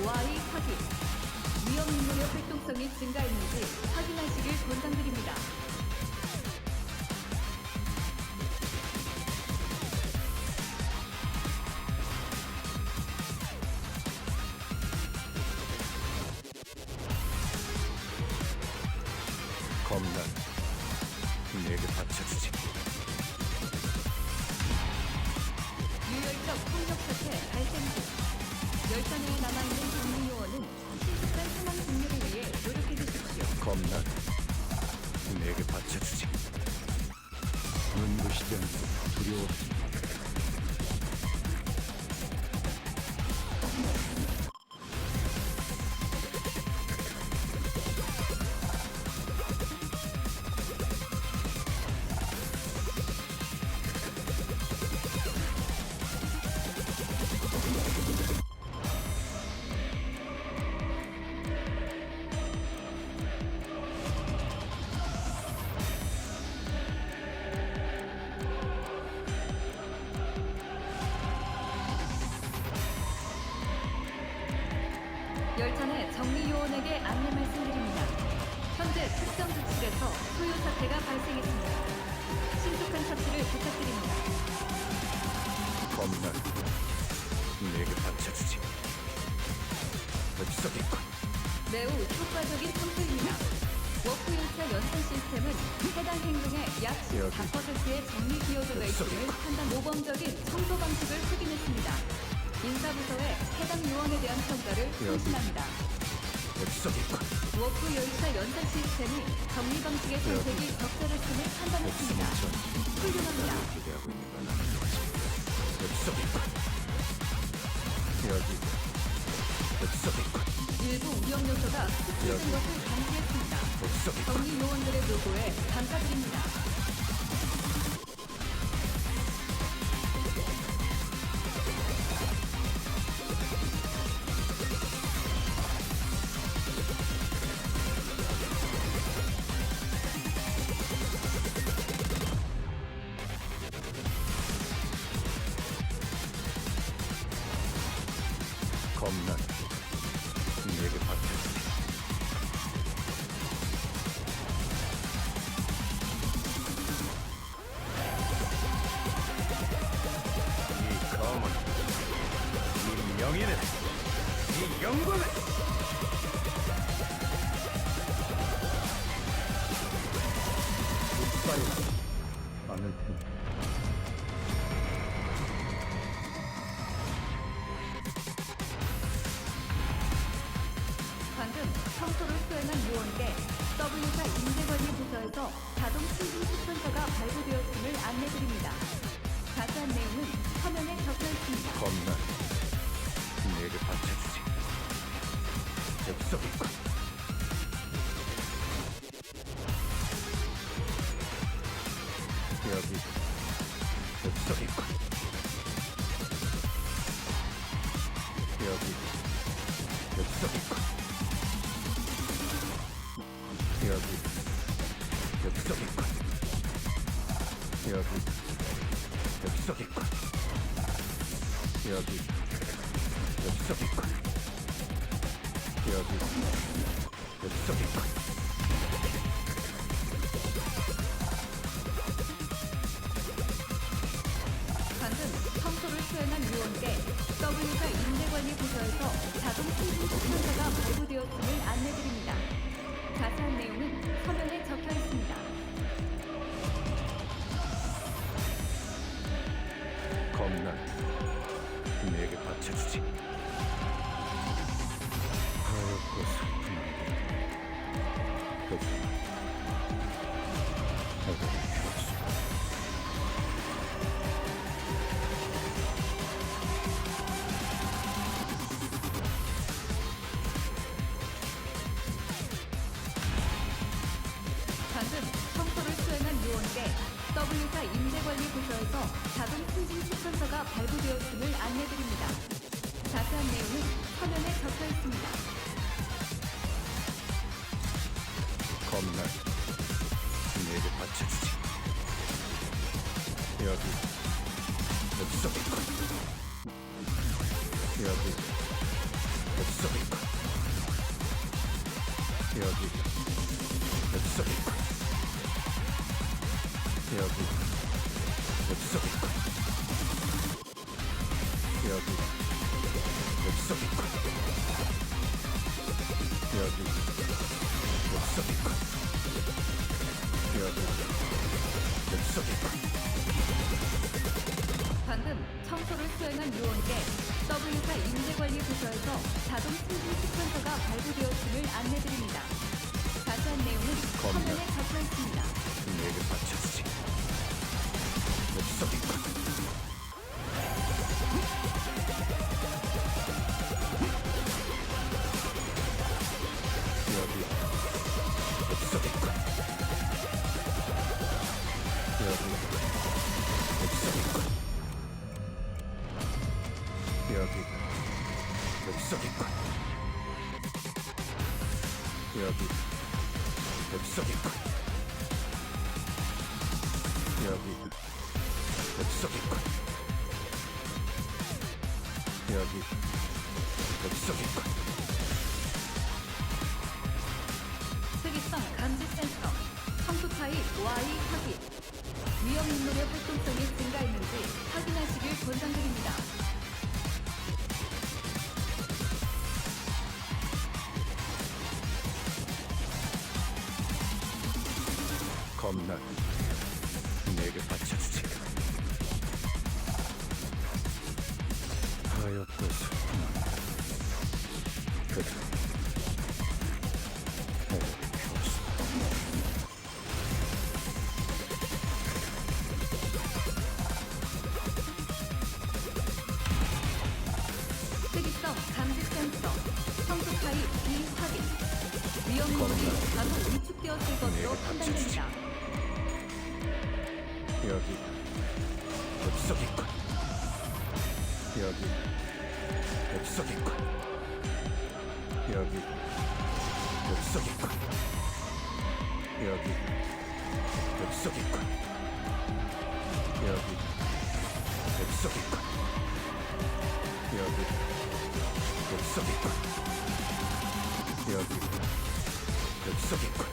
Y 확인. 위험 인물의 활동성이 증가했는지 확인하시길 권장드립니다. 겁난 겁난 내게 바쳐주지. 눈부시지 않고 두려워. 열차 요원에게 안내 말씀드립니다. 현재 특정 조직에서 소요 사태가 발생했습니다. 신속한 처치를 부탁드립니다. 겁난 내게 바쳐주지 흡속이군 매우 효과적인 청소입니다. 워크 열차 연산 시스템은 해당 행동의 약 여기. 14%의 정리 기여도가 있음을 판단 모범적인 청소 방식을 확인했습니다. 인사부서에 해당 요원에 대한 평가를 송신합니다. 워크 열차 연산 시스템이 정리 방식의 선택이 적절했음을 판단했습니다. 훌륭합니다. 기대하고 있는 건 아닌 거지 흡속이군 여기 흡속이군 일부 위험 요소가 흡수된 여기. 것을 감지했습니다. 흡속이군 정리 요원들의 노고에 감사드립니다. 이 명예는 이 영광은 굿바이 않을 테니 방금 청소를 수행한 요원께 W사 임대관리 부서에서 자동 승진 추천서가 발부되었음을 안내드립니다. 자세한 내용은 화면에 적혀 있습니다. 겁난 여기 엽석이군 여기 엽석이군 여기 엽석이군 여기 엽석이군 여기 엽석이군 방 임대관리 부서에서 자동 승진 추천서가 발부되었음을 안내드립니다. 자세한 내용은 화면에 적혀 있습니다. 겁난 내게 바쳐주지. 하얗고 슬픈 그해결이 자동 승진 추천서가 발부되었음을 안내드립니다. 자세한 내용은 화면에 적혀 있습니다. 겁난 내게 바쳐주지. 여기. 엽석이군 여기. 엽석 여기 엽석이군. 여기 엽석이군. 방금 청소를 수행한 요원께 W사 임대관리 부서에서 자동 승진 추천서가 발부되었음을 안내드립니다. 자세한 내용은. 화면에 적혀 있습니다. 내게 바쳐주 여기 엽석이군. 여기 엽석이군. 여기 엽석이군. 여기 엽석이군. 여기 엽석이군. 특이성 감지 센서, 청소 파일 Y 확인. 위험 인물의 활동성이 증가했는지 확인하시길 권장드립니다. 겁나 위험 인물이 바로 위축되었을 것으로 판단됩니다. 여기 엽석이군. 여기 엽석이군. 여기 엽석이군. 여기 엽석이군. 여기 엽석이군. 여기 엽석이군. 여기 엽석이군.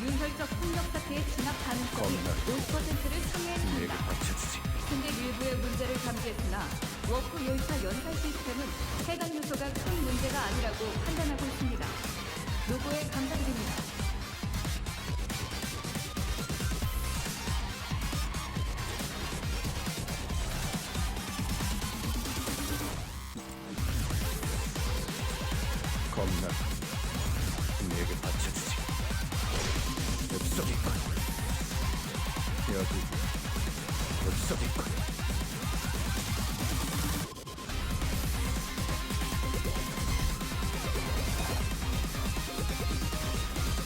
윤설적 폭력 사태의 진압 가능성이 겁나. 50%를 내게 상회했습니다. 바쳐주지. 승객 일부의 문제를 감지했으나 워크 열차 연산 시스템은 해당 요소가 큰 문제가 아니라고 판단하고 있습니다. 노고에 감사드립니다. 겁나? 내게 바쳐주지. 엽석이군 여기 엽석이군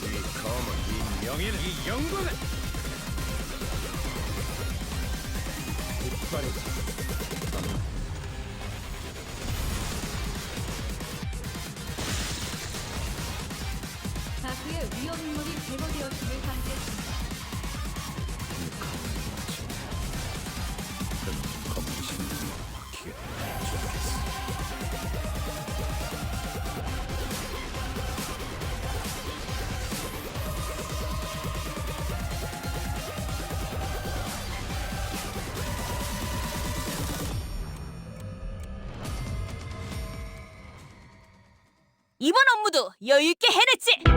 이 검은 이 명예는 이 영광은 제거되었음을 감지했습니다. 이번 업무도 여유 있게 해냈지.